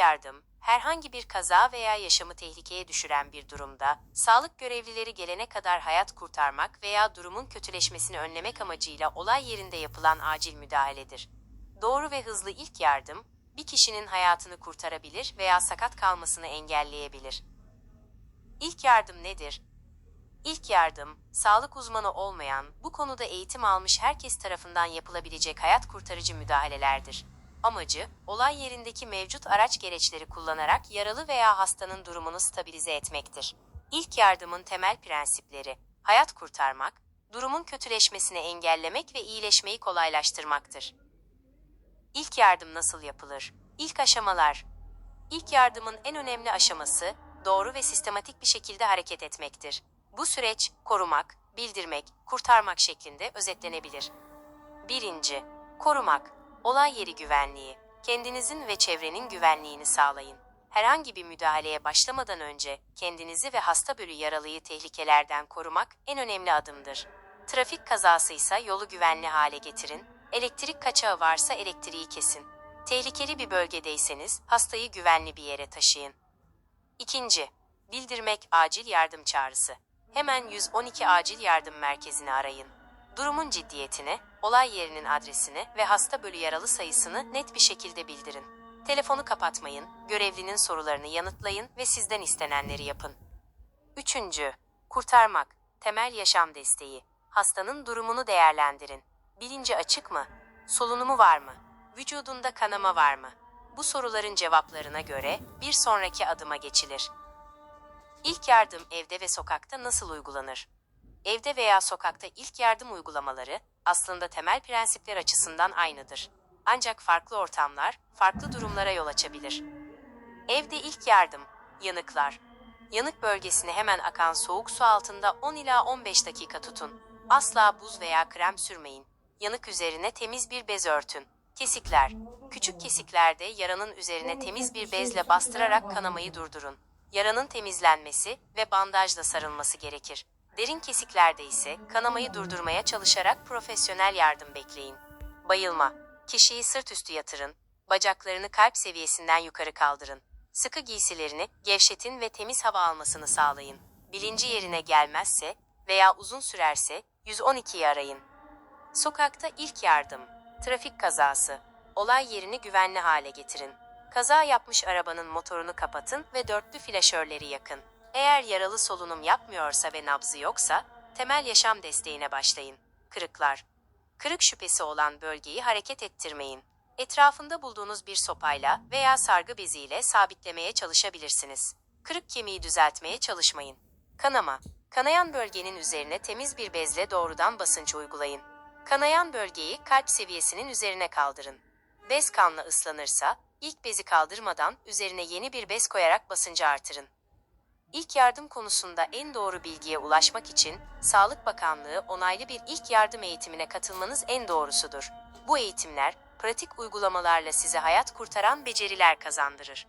yardım, herhangi bir kaza veya yaşamı tehlikeye düşüren bir durumda, sağlık görevlileri gelene kadar hayat kurtarmak veya durumun kötüleşmesini önlemek amacıyla olay yerinde yapılan acil müdahaledir. Doğru ve hızlı ilk yardım, bir kişinin hayatını kurtarabilir veya sakat kalmasını engelleyebilir. İlk yardım nedir? İlk yardım, sağlık uzmanı olmayan, bu konuda eğitim almış herkes tarafından yapılabilecek hayat kurtarıcı müdahalelerdir. Amacı, olay yerindeki mevcut araç gereçleri kullanarak yaralı veya hastanın durumunu stabilize etmektir. İlk yardımın temel prensipleri, hayat kurtarmak, durumun kötüleşmesini engellemek ve iyileşmeyi kolaylaştırmaktır. İlk yardım nasıl yapılır? İlk aşamalar. İlk yardımın en önemli aşaması, doğru ve sistematik bir şekilde hareket etmektir. Bu süreç, korumak, bildirmek, kurtarmak şeklinde özetlenebilir. Birinci, korumak. Olay yeri güvenliği. Kendinizin ve çevrenin güvenliğini sağlayın. Herhangi bir müdahaleye başlamadan önce kendinizi ve hasta bölü yaralıyı tehlikelerden korumak en önemli adımdır. Trafik kazası ise yolu güvenli hale getirin. Elektrik kaçağı varsa elektriği kesin. Tehlikeli bir bölgedeyseniz hastayı güvenli bir yere taşıyın. İkinci, bildirmek acil yardım çağrısı. Hemen 112 acil yardım merkezini arayın. Durumun ciddiyetini, olay yerinin adresini ve hasta bölü yaralı sayısını net bir şekilde bildirin. Telefonu kapatmayın, görevlinin sorularını yanıtlayın ve sizden istenenleri yapın. Üçüncü, kurtarmak, temel yaşam desteği. Hastanın durumunu değerlendirin. Bilinci açık mı? Solunumu var mı? Vücudunda kanama var mı? Bu soruların cevaplarına göre bir sonraki adıma geçilir. İlk yardım evde ve sokakta nasıl uygulanır? Evde veya sokakta ilk yardım uygulamaları aslında temel prensipler açısından aynıdır. Ancak farklı ortamlar farklı durumlara yol açabilir. Evde ilk yardım, yanıklar. Yanık bölgesine hemen akan soğuk su altında 10 ila 15 dakika tutun. Asla buz veya krem sürmeyin. Yanık üzerine temiz bir bez örtün. Kesikler. Küçük kesiklerde yaranın üzerine temiz bir bezle bastırarak kanamayı durdurun. Yaranın temizlenmesi ve bandajla sarılması gerekir. Derin kesiklerde ise kanamayı durdurmaya çalışarak profesyonel yardım bekleyin. Bayılma. Kişiyi sırt üstü yatırın. Bacaklarını kalp seviyesinden yukarı kaldırın. Sıkı giysilerini gevşetin ve temiz hava almasını sağlayın. Bilinci yerine gelmezse veya uzun sürerse 112'yi arayın. Sokakta ilk yardım, trafik kazası, olay yerini güvenli hale getirin. Kaza yapmış arabanın motorunu kapatın ve dörtlü flaşörleri yakın. Eğer yaralı solunum yapmıyorsa ve nabzı yoksa, temel yaşam desteğine başlayın. Kırıklar. Kırık şüphesi olan bölgeyi hareket ettirmeyin. Etrafında bulduğunuz bir sopayla veya sargı beziyle sabitlemeye çalışabilirsiniz. Kırık kemiği düzeltmeye çalışmayın. Kanama. Kanayan bölgenin üzerine temiz bir bezle doğrudan basınç uygulayın. Kanayan bölgeyi kalp seviyesinin üzerine kaldırın. Bez kanla ıslanırsa, ilk bezi kaldırmadan üzerine yeni bir bez koyarak basıncı artırın. İlk yardım konusunda en doğru bilgiye ulaşmak için Sağlık Bakanlığı onaylı bir ilk yardım eğitimine katılmanız en doğrusudur. Bu eğitimler pratik uygulamalarla size hayat kurtaran beceriler kazandırır.